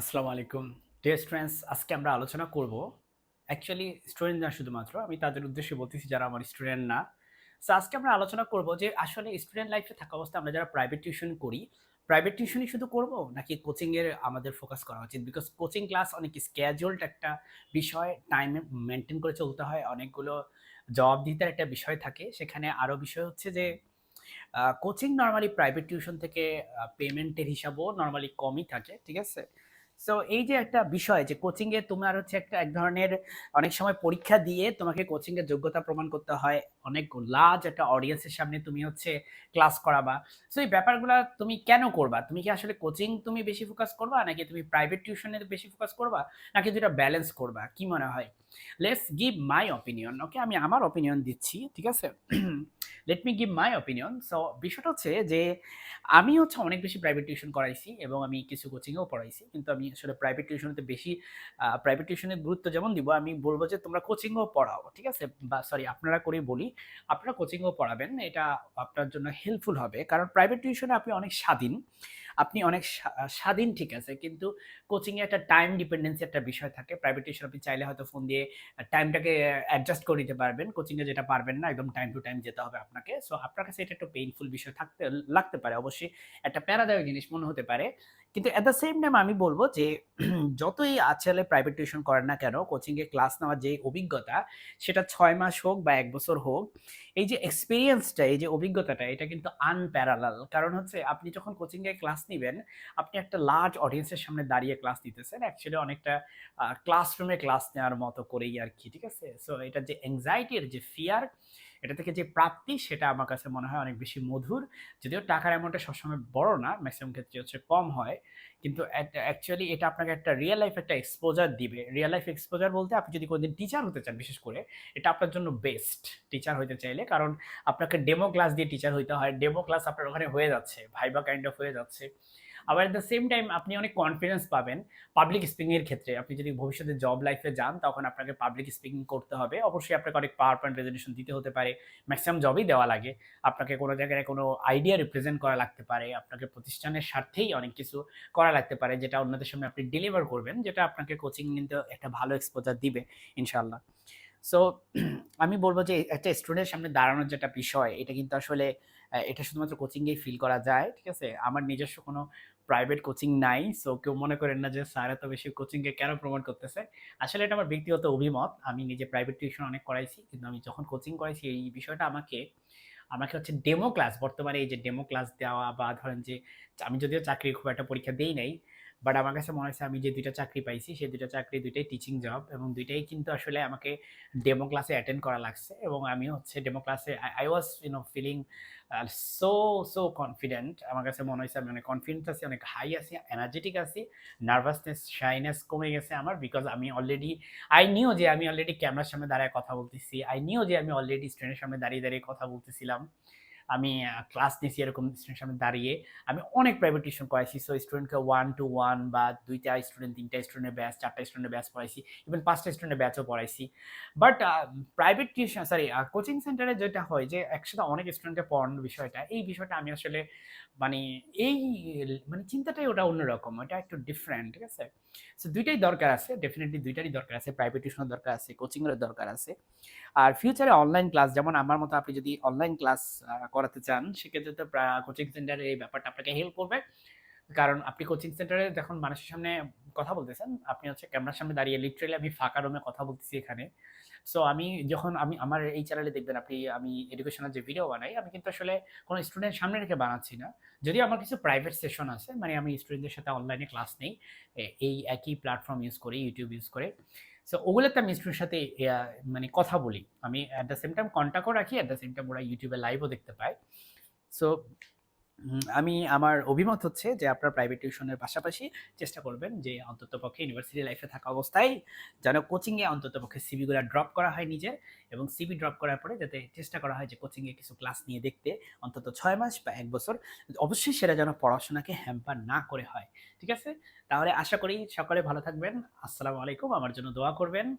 আসসালামু আলাইকুম। Dear students আজকে আমরা আলোচনা করব অ্যাকচুয়ালি স্টুডেন্ট না শুধুমাত্র, আমি তাদের উদ্দেশ্যে বলতেছি যারা আমার স্টুডেন্ট না। সো আজকে আমরা আলোচনা করব যে আসলে স্টুডেন্ট লাইফে থাকা অবস্থায় আমরা যারা প্রাইভেট টিউশন করি প্রাইভেট টিউশনই শুধু করব নাকি কোচিংয়ের আমাদের ফোকাস করা উচিত? বিকজ কোচিং ক্লাস অনেক স্ক্যাজুয়ালড একটা বিষয় টাইমে মেনটেন করে চলতে হয়, অনেকগুলো জবাবদিহিতার একটা বিষয় থাকে। সেখানে আরও বিষয় হচ্ছে যে কোচিং নর্মালি প্রাইভেট টিউশন থেকে পেমেন্টের হিসাবও নর্মালি কমই থাকে, ঠিক আছে? সো এই যে একটা বিষয় যে কোচিং এ তোমার হচ্ছে একটা এক ধরনের অনেক সময় পরীক্ষা দিয়ে তোমাকে কোচিং এর যোগ্যতা প্রমাণ করতে হয়, অনেক লার্জ একটা অডিয়েন্সের সামনে তুমি হচ্ছে ক্লাস করাবা। সো এই ব্যাপারগুলো তুমি কেন করবা? তুমি কি আসলে কোচিং তুমি বেশি ফোকাস করবা, নাকি তুমি প্রাইভেট টিউশনে বেশি ফোকাস করবা, নাকি দুটা ব্যালেন্স করবা? কি মনে হয়? Let's give my opinion okay আমি আমার অপিনিয়ন দিচ্ছি, ঠিক আছে? Let me give my opinion so বিষয়টা হচ্ছে যে, আমি হচ্ছে অনেক বেশি প্রাইভেট টিউশন করাইছি এবং আমি কিছু কোচিংয়েও পড়াইছি। কিন্তু আমি আসলে প্রাইভেট টিউশনেতে বেশি প্রাইভেট টিউশনের গুরুত্ব যেমন দিব, আমি বলব যে, তোমরা কোচিংও পড়াও, ঠিক আছে? বা সরি আপনারা করেই বলি, আপনারা কোচিংও পড়াবেন। এটা আপনার জন্য হেল্পফুল হবে। কারণ প্রাইভেট টিউশনে আপনি অনেক স্বাধীন। আপনি অনেক স্বাধীন ঠিক আছে, কিন্তু কোচিংয়ে একটা টাইম ডিপেন্ডেন্সি একটা বিষয় থাকে। প্রাইভেট টিউশন আপনি চাইলে হয়তো ফোন দিয়ে টাইমটাকে অ্যাডজাস্ট করে নিতে পারবেন। কোচিংয়ে যেটা পারবেন না, একদম টাইম টু টাইম যেতে হবে আপনাকে। সো আপনার কাছে এটা একটু পেইনফুল বিষয় থাকতে, লাগতে পারে। অবশ্যই একটা প্যারাদায়ক জিনিস মনে হতে পারে। কিন্তু অ্যাট দ্য সেম টাইম আমি বলব যে, যতই আজকালে প্রাইভেট টিউশন করেন না কেন কোচিংয়ে ক্লাস নেওয়ার যে অভিজ্ঞতা, সেটা ছয় মাস হোক বা এক বছর হোক, এই যে এক্সপিরিয়েন্সটা এই যে অভিজ্ঞতাটা, এটা কিন্তু আনপ্যারালাল কারণ হচ্ছে, আপনি যখন কোচিংয়ে ক্লাস নেবেন, আপনি একটা লার্জ অডিয়েন্সের সামনে দাঁড়িয়ে ক্লাস নিতেছেন অ্যাকচুয়ালি অনেকটা ক্লাসরুমে ক্লাস নেওয়ার মতো করেই আর কি, ঠিক আছে? সো এটা যে অ্যাংজাইটির যে ফিয়ার এটা থেকে যে প্রাপ্তি সেটা আমার কাছে মনে হয় অনেক বেশি মধুর। যদিও টাকার অ্যামাউন্টটা সবসময় বড় না ম্যাক্সিমাম ক্ষেত্রে হচ্ছে কম হয়। কিন্তু অ্যাকচুয়ালি এটা আপনাকে একটা রিয়েল লাইফ একটা এক্সপোজার দিবে। রিয়েল লাইফ এক্সপোজার বলতে আপনি যদি কোনোদিন টিচার হতে চান বিশেষ করে, এটা আপনার জন্য বেস্ট টিচার হতে চাইলে। কারণ আপনাকে ডেমো ক্লাস দিয়ে টিচার হইতে হয়। ডেমো ক্লাস আপনার ওখানে হয়ে যাচ্ছে ভাইবা কাইন্ড অফ হয়ে যাচ্ছে। আবার এট দ্য সেম টাইম আপনি অনেক কনফিডেন্স পাবেন পাবলিক স্পিকিংয়ের ক্ষেত্রে। আপনি যদি ভবিষ্যতে জব লাইফে যান, তখন আপনাকে পাবলিক স্পিকিং করতে হবে। অবশ্যই আপনাকে অনেক পাওয়ার পয়েন্ট প্রেজেন্টেশন দিতে হতে পারে। ম্যাক্সিমাম জবই দেওয়া লাগে। আপনাকে কোনো জায়গায় কোনো আইডিয়া রিপ্রেজেন্ট করা লাগতে পারে। আপনাকে প্রতিষ্ঠানের স্বার্থেই অনেক কিছু করা লাগতে পারে, যেটা অন্যদের সামনে আপনি ডেলিভার করবেন, যেটা আপনাকে কোচিং কিন্তু একটা ভালো এক্সপোজার দিবে ইনশাল্লাহ সো আমি বলব যে একটা স্টুডেন্টের সামনে দাঁড়ানোর যেটা বিষয়, এটা কিন্তু আসলে এটা শুধুমাত্র কোচিংয়েই ফিল করা যায়, ঠিক আছে? আমার নিজস্ব কোনো প্রাইভেট কোচিং নাই সো কেউ মনে করেন না যে স্যার এত বেশি কোচিংকে কেন প্রমোট করতেছে। আসলে এটা আমার ব্যক্তিগত অভিমত, আমি নিজে প্রাইভেট টিউশন অনেক করাইছি, কিন্তু আমি যখন কোচিং করাইছি, এই বিষয়টা আমাকে আমাকে হচ্ছে ডেমো ক্লাস বর্তমানে এই যে ডেমো ক্লাস দেওয়া বা ধরেন যে, আমি যদিও চাকরির খুব একটা পরীক্ষা দেই নাই বাট আমার কাছে মনে হচ্ছে আমি যে দুইটা চাকরি পাইছি, সেই দুইটা চাকরি দুইটাই টিচিং জব এবং দুইটাই কিন্তু আসলে আমাকে ডেমো ক্লাসে অ্যাটেন্ড করা লাগছে এবং আমি হচ্ছে ডেমো ক্লাসে I was you know feeling so so confident আমার কাছে মনে হয়েছে আমি অনেক কনফিডেন্স আছি, অনেক হাই আছি এনার্জেটিক আছি নার্ভাসনেস শাইনেস কমে গেছে আমার বিকজ আমি অলরেডি আই নিও যে আমি অলরেডি ক্যামেরার সামনে দাঁড়ায় কথা বলতেছি। আই নিও যে আমি অলরেডি স্টুডেন্টের সামনে দাঁড়িয়ে দাঁড়িয়ে কথা বলতেছিলাম। আমি ক্লাস নিয়েছি এরকম স্টুডেন্টের সামনে দাঁড়িয়ে। আমি অনেক প্রাইভেট টিউশন করাইছি সো স্টুডেন্টকে ওয়ান টু ওয়ান বা দুইটা স্টুডেন্ট তিনটা স্টুডেন্টের ব্যাচ চারটা স্টুডেন্টের ব্যাচ পড়াইছি ইভেন পাঁচটা স্টুডেন্টের ব্যাচও পড়াইছি। But private tuition sorry coaching সেন্টারে যেটা হয় যে, একসাথে অনেক স্টুডেন্টকে পড়ানোর বিষয়টা, এই বিষয়টা আমি আসলে মানে এই মানে চিন্তাটাই ওটা অন্যরকম, ওটা একটু ডিফারেন্ট ঠিক আছে? সো দুইটাই দরকার আছে ডেফিনেটলি দুইটারই দরকার আছে প্রাইভেট টিউশনের দরকার আছে কোচিংয়ের দরকার আছে। আর ফিউচারে অনলাইন ক্লাস যেমন আমার মতো আপনি যদি অনলাইন ক্লাস করাতে চান, সেক্ষেত্রে তো কোচিং সেন্টারের এই ব্যাপারটা আপনাকে হেল্প করবে। কারণ আপনি কোচিং সেন্টারে যখন মানুষের সামনে কথা বলতেছেন। আপনি হচ্ছে ক্যামেরার সামনে দাঁড়িয়ে লিটারেলি আমি ফাঁকা রুমে কথা বলতেছি এখানে। সো আমি যখন আমি, আমার এই চ্যানেলে দেখবেন আপনি, আমি এডুকেশনাল যে ভিডিও বানাই, আমি কিন্তু আসলে কোনো স্টুডেন্ট সামনে রেখে বানাচ্ছি না। যদি আমার কিছু প্রাইভেট সেশন আছে মানে আমি স্টুডেন্টদের সাথে অনলাইনে ক্লাস নেই। এই একই প্ল্যাটফর্ম ইউজ করে ইউটিউব ইউজ করে। সো ওগুলোতে আমি স্টুডেন্টের সাথে মানে কথা বলি। আমি অ্যাট দ্য সেম টাইম কন্ট্যাক্টও রাখি অ্যাট দ্য সেম টাইম ওরা ইউটিউবে লাইভও দেখতে পায়। সো আমি আমার অভিমত হচ্ছে যে আপনার প্রাইভেট টিউশনের পাশাপাশি চেষ্টা করবেন যে অন্ততপক্ষে ইউনিভার্সিটি লাইফে থাকা অবস্থায় যেন কোচিংয়ে অন্তত অন্ততপক্ষে সিবিগুলো ড্রপ করা হয় নিজের এবং সিবি ড্রপ করার পরে যাতে চেষ্টা করা হয় যে কোচিংয়ে কিছু ক্লাস নিয়ে দেখতে অন্তত ছয় মাস বা এক বছর। অবশ্যই সেটা যেন পড়াশোনাকে হ্যাম্পার না করে হয়, ঠিক আছে? তাহলে আশা করি সকলে ভালো থাকবেন। আসসালামু আলাইকুম। আমার জন্য দোয়া করবেন।